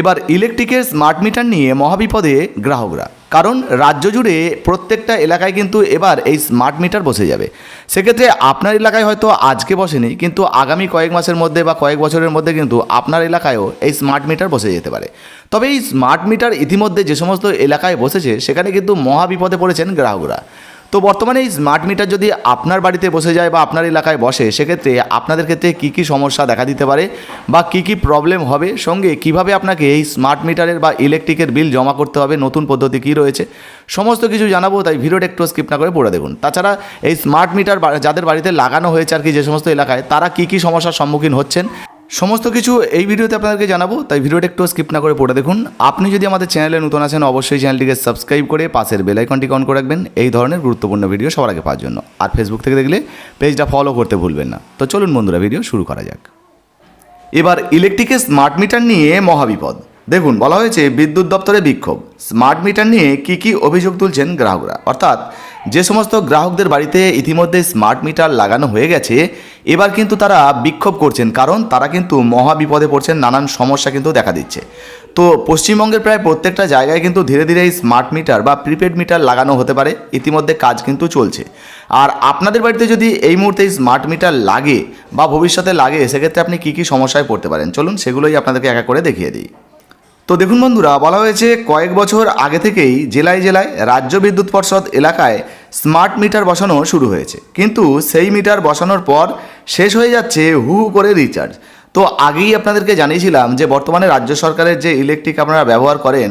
এবার ইলেকট্রিকের smart metre নিয়ে মহাবিপদে গ্রাহকরা। কারণ রাজ্য জুড়ে প্রত্যেকটা এলাকায় কিন্তু এবার এই স্মার্ট মিটার বসে যাবে। সেক্ষেত্রে আপনার এলাকায় হয়তো আজকে বসেনি, কিন্তু আগামী কয়েক মাসের মধ্যে বা কয়েক বছরের মধ্যে কিন্তু আপনার এলাকায়ও এই স্মার্ট মিটার বসে যেতে পারে। তবে এই স্মার্ট মিটার ইতিমধ্যে যে সমস্ত এলাকায় বসেছে, সেখানে কিন্তু মহাবিপদে পড়েছেন গ্রাহকরা। তো বর্তমানে এই স্মার্ট মিটার যদি আপনার বাড়িতে বসে যায় বা আপনার এলাকায় বসে, সেক্ষেত্রে আপনাদের ক্ষেত্রে কী কী সমস্যা দেখা দিতে পারে বা কী কী প্রবলেম হবে? সঙ্গে কীভাবে আপনাকে এই স্মার্ট মিটারের বা ইলেকট্রিকের বিল জমা করতে হবে? নতুন পদ্ধতি কী রয়েছে? সমস্ত কিছু জানাব, তাই ভিডিওটা একটু স্কিপ না করে পড়ে দেখুন। তাছাড়া এই স্মার্ট মিটার যাদের বাড়িতে লাগানো হয়েছে আর কি, যে সমস্ত এলাকায়, তারা কী কী সমস্যার সম্মুখীন হচ্ছেন? সমস্ত কিছু এই ভিডিওতে আপনাদেরকে জানাব, তাই ভিডিওটা একটু স্কিপ না করে পড়ে দেখুন। আপনি যদি আমাদের চ্যানেলে নতুন আছেন, অবশ্যই চ্যানেলটিকে সাবস্ক্রাইব করে পাশের বেল আইকনটিকে অন করে রাখবেন। এই ধরনের গুরুত্বপূর্ণ ভিডিও সবার আগে পাওয়ার জন্য। আর ফেসবুক থেকে দেখলে পেজটা ফলো করতে ভুলবেন না। তো চলুন বন্ধুরা ভিডিও শুরু করা যাক। এবার ইলেকট্রিকের স্মার্ট মিটার নিয়ে মহাবিপদ। দেখুন, বলা হয়েছে বিদ্যুৎ দপ্তরে বিক্ষোভ। স্মার্ট মিটার নিয়ে কি কি অভিযোগ তুলছেন গ্রাহকরা? অর্থাৎ যে সমস্ত গ্রাহকদের বাড়িতে ইতিমধ্যে স্মার্ট মিটার লাগানো হয়ে গেছে, এবার কিন্তু তারা বিক্ষোভ করছেন, কারণ তারা কিন্তু মহাবিপদে পড়ছেন, নানান সমস্যা কিন্তু দেখা দিচ্ছে। তো পশ্চিমবঙ্গের প্রায় প্রত্যেকটা জায়গায় কিন্তু ধীরে ধীরে এই স্মার্ট মিটার বা প্রিপেড মিটার লাগানো হতে পারে, ইতিমধ্যে কাজ কিন্তু চলছে। আর আপনাদের বাড়িতে যদি এই মুহূর্তে স্মার্ট মিটার লাগে বা ভবিষ্যতে লাগে, সেক্ষেত্রে আপনি কী কী সমস্যায় পড়তে পারেন? চলুন সেগুলোই আপনাদেরকে একা করে দেখিয়ে দিই। তো দেখুন বন্ধুরা, বলা হয়েছে কয়েক বছর আগে থেকেই জেলায় জেলায় রাজ্য বিদ্যুৎ পর্ষদ এলাকায় স্মার্ট মিটার বসানো শুরু হয়েছে। কিন্তু সেই মিটার বসানোর পর শেষ হয়ে যাচ্ছে হু হু করে রিচার্জ। তো আগেই আপনাদেরকে জানিয়েছিলাম যে বর্তমানে রাজ্য সরকারের যে ইলেকট্রিক আপনারা ব্যবহার করেন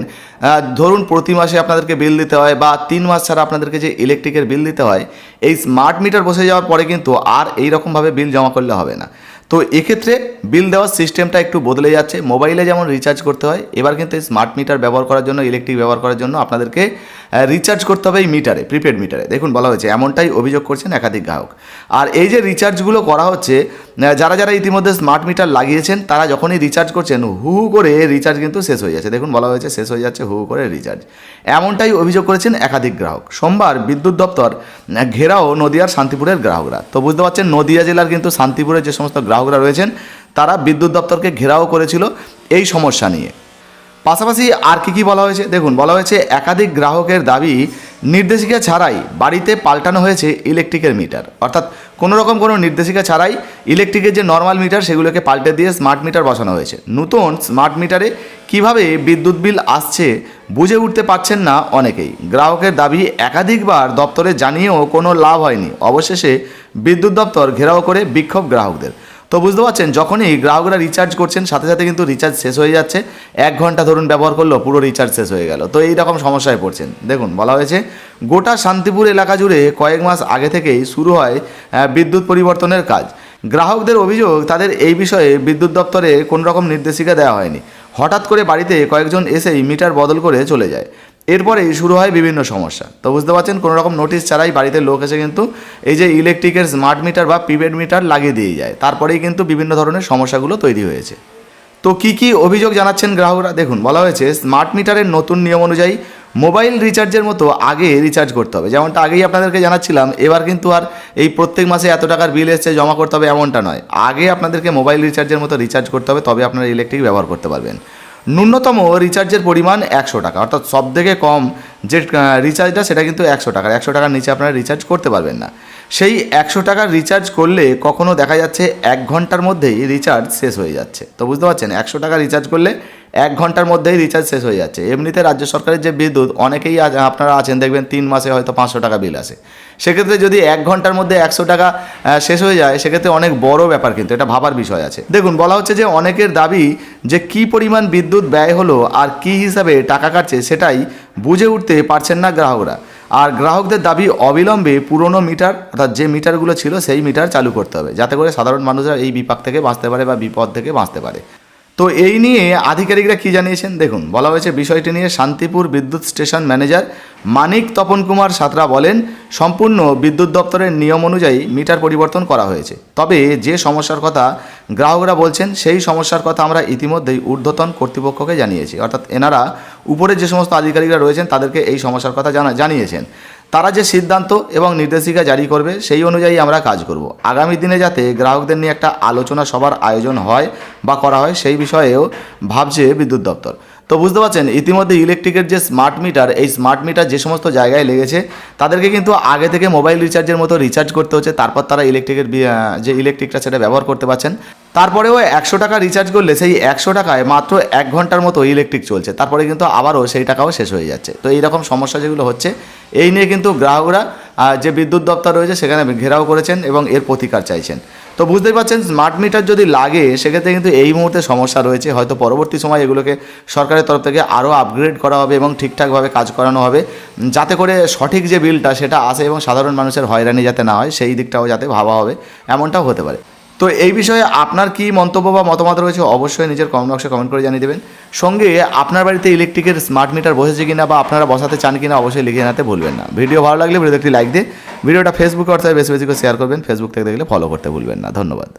ধরুন প্রতি মাসে আপনাদেরকে বিল দিতে হয় বা তিন মাস ছাড়া আপনাদেরকে যে ইলেকট্রিকের বিল দিতে হয়, এই স্মার্ট মিটার বসে যাওয়ার পরে কিন্তু আর এই রকমভাবে বিল জমা করলে হবে না। তো এক্ষেত্রে বিল দেওয়ার সিস্টেমটা একটু বদলে যাচ্ছে, মোবাইলে যেমন রিচার্জ করতে হয়, এবার কিন্তু স্মার্ট মিটার ব্যবহার করার জন্য, ইলেকট্রিক ব্যবহার করার জন্য আপনাদেরকে রিচার্জ করতে হবে এই মিটারে প্রিপেড মিটারে দেখুন, বলা হয়েছে, এমনটাই অভিযোগ করছেন একাধিক গ্রাহক। আর এই যে রিচার্জগুলো করা হচ্ছে যারা যারা ইতিমধ্যে স্মার্ট মিটার লাগিয়েছেন, তারা যখনই রিচার্জ করছেন, হু হু করে রিচার্জ কিন্তু শেষ হয়ে যাচ্ছে। দেখুন, বলা হয়েছে, শেষ হয়ে যাচ্ছে, হু হু করে রিচার্জ এমনটাই অভিযোগ করেছেন একাধিক গ্রাহক। সোমবার বিদ্যুৎ দপ্তর ঘেরাও নদিয়ার শান্তিপুরের গ্রাহকরা। তো বুঝতে পারছেন, নদিয়া জেলার কিন্তু শান্তিপুরের যে সমস্ত গ্রাহকরা রয়েছেন, তারা বিদ্যুৎ দপ্তরকে ঘেরাও করেছিল এই সমস্যা নিয়ে। পাশাপাশি আর কি কি বলা হয়েছে? দেখুন, বলা হয়েছে একাধিক গ্রাহকের দাবি নির্দেশিকা ছাড়াই বাড়িতে পাল্টানো হয়েছে ইলেকট্রিকের মিটার। অর্থাৎ কোনো রকম কোনো নির্দেশিকা ছাড়াই ইলেকট্রিকের যে নর্মাল মিটার সেগুলোকে পাল্টে দিয়ে স্মার্ট মিটার বসানো হয়েছে। নতুন স্মার্ট মিটারে কীভাবে বিদ্যুৎ বিল আসছে বুঝে উঠতে পারছেন না অনেকেই। গ্রাহকের দাবি একাধিকবার দপ্তরে জানিয়েও কোনো লাভ হয়নি। অবশেষে বিদ্যুৎ দপ্তর ঘেরাও করে বিক্ষোভ গ্রাহকদের। তো বুঝতে পারছেন, যখনই গ্রাহকরা রিচার্জ করছেন, সাথে সাথে কিন্তু রিচার্জ শেষ হয়ে যাচ্ছে। এক ঘণ্টা ধরুন ব্যবহার করল, পুরো রিচার্জ শেষ হয়ে গেল। তো এই রকম সমস্যায় পড়ছেন। দেখুন, বলা হয়েছে, গোটা শান্তিপুর এলাকা জুড়ে কয়েক মাস আগে থেকেই শুরু হয় বিদ্যুৎ পরিবর্তনের কাজ। গ্রাহকদের অভিযোগ, তাদের এই বিষয়ে বিদ্যুৎ দপ্তরে কোনো রকম নির্দেশিকা দেওয়া হয়নি। হঠাৎ করে বাড়িতে কয়েকজন এসেই মিটার বদল করে চলে যায়। এরপরেই শুরু হয় বিভিন্ন সমস্যা। তো বুঝতে পারছেন, কোনো রকম নোটিশ ছাড়াই বাড়িতে লোক এসে কিন্তু এই যে ইলেকট্রিকের স্মার্ট মিটার বা প্রিপেড মিটার লাগিয়ে দিয়ে যায়। তারপরেই কিন্তু বিভিন্ন ধরনের সমস্যাগুলো তৈরি হয়েছে। তো কি কি অভিযোগ জানাচ্ছেন গ্রাহকরা? দেখুন, বলা হয়েছে স্মার্ট মিটারের নতুন নিয়ম অনুযায়ী মোবাইল রিচার্জের মতো আগে রিচার্জ করতে হবে। যেমনটা আগেই আপনাদেরকে জানাচ্ছিলাম, এবার কিন্তু আর এই প্রত্যেক মাসে এত টাকার বিল এসছে, জমা করতে হবে এমনটা নয়। আগে আপনাদেরকে মোবাইল রিচার্জের মতো রিচার্জ করতে হবে, তবে আপনারা ইলেকট্রিক ব্যবহার করতে পারবেন। ন্যূনতম রিচার্জের পরিমাণ একশো টাকা। অর্থাৎ সব থেকে কম যে রিচার্জটা সেটা কিন্তু একশো টাকার। একশো টাকার নিচে আপনারা রিচার্জ করতে পারবেন না। সেই একশো টাকার রিচার্জ করলে কখনো দেখা যাচ্ছে এক ঘণ্টার মধ্যেই রিচার্জ শেষ হয়ে যাচ্ছে। তো বুঝতে পারছেন? একশো টাকা রিচার্জ করলে এক ঘণ্টার মধ্যেই রিচার্জ শেষ হয়ে যাচ্ছে। এমনিতে রাজ্য সরকারের যে বিদ্যুৎ, অনেকেই আপনারা আছেন, দেখবেন তিন মাসে হয়তো পাঁচশো টাকা বিল আসে। সেক্ষেত্রে যদি এক ঘণ্টার মধ্যে একশো টাকা শেষ হয়ে যায়, সেক্ষেত্রে অনেক বড় ব্যাপার কিন্তু, এটা ভাবার বিষয় আছে। দেখুন, বলা হচ্ছে যে অনেকের দাবি যে কি পরিমাণ বিদ্যুৎ ব্যয় হলো আর কি হিসাবে টাকা কাটছে সেটাই বুঝে উঠতে পারছেন না গ্রাহকরা। আর গ্রাহকদের দাবি অবিলম্বে পুরনো মিটার, অর্থাৎ যে মিটারগুলো ছিল সেই মিটার চালু করতে হবে, যাতে করে সাধারণ মানুষরা এই বিপাক থেকে বাঁচতে পারে বা বিপদ থেকে বাঁচতে পারে। তো এই নিয়ে আধিকারিকরা কি জানিয়েছেন? দেখুন, বলা হয়েছে বিষয়টি নিয়ে শান্তিপুর বিদ্যুৎ স্টেশন ম্যানেজার মানিক তপন কুমার সাঁতরা বলেন, সম্পূর্ণ বিদ্যুৎ দপ্তরের নিয়ম অনুযায়ী মিটার পরিবর্তন করা হয়েছে। তবে যে সমস্যার কথা গ্রাহকরা বলছেন, সেই সমস্যার কথা আমরা ইতিমধ্যেই ঊর্ধ্বতন কর্তৃপক্ষকে জানিয়েছি। অর্থাৎ এনারা উপরে যে সমস্ত আধিকারিকরা রয়েছেন, তাদেরকে এই সমস্যার কথা জানা জানিয়েছেন। তারা যে সিদ্ধান্ত এবং নির্দেশিকা জারি করবে সেই অনুযায়ী আমরা কাজ করব। আগামী দিনে যাতে গ্রাহকদের নিয়ে একটা আলোচনা সবার আয়োজন হয় বা করা হয় সেই বিষয়েও ভাবছে বিদ্যুৎ দপ্তর। তো বুঝতে পারছেন, ইতিমধ্যে ইলেকট্রিকের যে স্মার্ট মিটার এই স্মার্ট মিটার যে সমস্ত জায়গায় লেগেছে, তাদেরকে কিন্তু আগে থেকে মোবাইল রিচার্জের মতো রিচার্জ করতে হচ্ছে, তারপর তারা ইলেকট্রিকের যে ইলেকট্রিকটা সেটা ব্যবহার করতে পারছেন। তারপরেও একশো টাকা রিচার্জ করলে সেই একশো টাকায় মাত্র এক ঘণ্টার মতো ইলেকট্রিক চলছে, তারপরে কিন্তু আবারও সেই টাকাও শেষ হয়ে যাচ্ছে। তো এইরকম সমস্যা যেগুলো হচ্ছে, এই নিয়ে কিন্তু গ্রাহকরা যে বিদ্যুৎ দপ্তর রয়েছে সেখানে ঘেরাও করেছেন এবং এর প্রতিকার চাইছেন। তো বুঝতেই পারছেন স্মার্ট মিটার যদি লাগে, সেক্ষেত্রে কিন্তু এই মুহূর্তে সমস্যা রয়েছে। হয়তো পরবর্তী সময় এগুলোকে সরকারের তরফ থেকে আরও আপগ্রেড করা হবে এবং ঠিকঠাকভাবে কাজ করানো হবে। যাতে করে সঠিক যে বিলটা সেটা আসে এবং সাধারণ মানুষের হয়রানি যাতে না হয়, সেই দিকটাও যাতে ভাবা হবে। এমনটাও হতে পারে। তো এই বিষয়ে আপনার কি মন্তব্য বা মতামত রয়েছে অবশ্যই নিজের কমেন্ট বক্সে কমেন্ট করে জানিয়ে দেবেন। সঙ্গে আপনার বাড়িতে ইলেকট্রিকের স্মার্ট মিটার বসেছে কিনা বা আপনারা বসাতে চান কিনা অবশ্যই লিখে জানাতে ভুলবেন না। ভিডিও ভালো লাগলে ভিডিওতে একটি লাইক দিয়ে ভিডিওটা ফেসবুকে অর্থাৎ বেশি বেশি করে শেয়ার করবেন। ফেসবুক থেকে দেখলে ফলো করতে ভুলবেন না। ধন্যবাদ।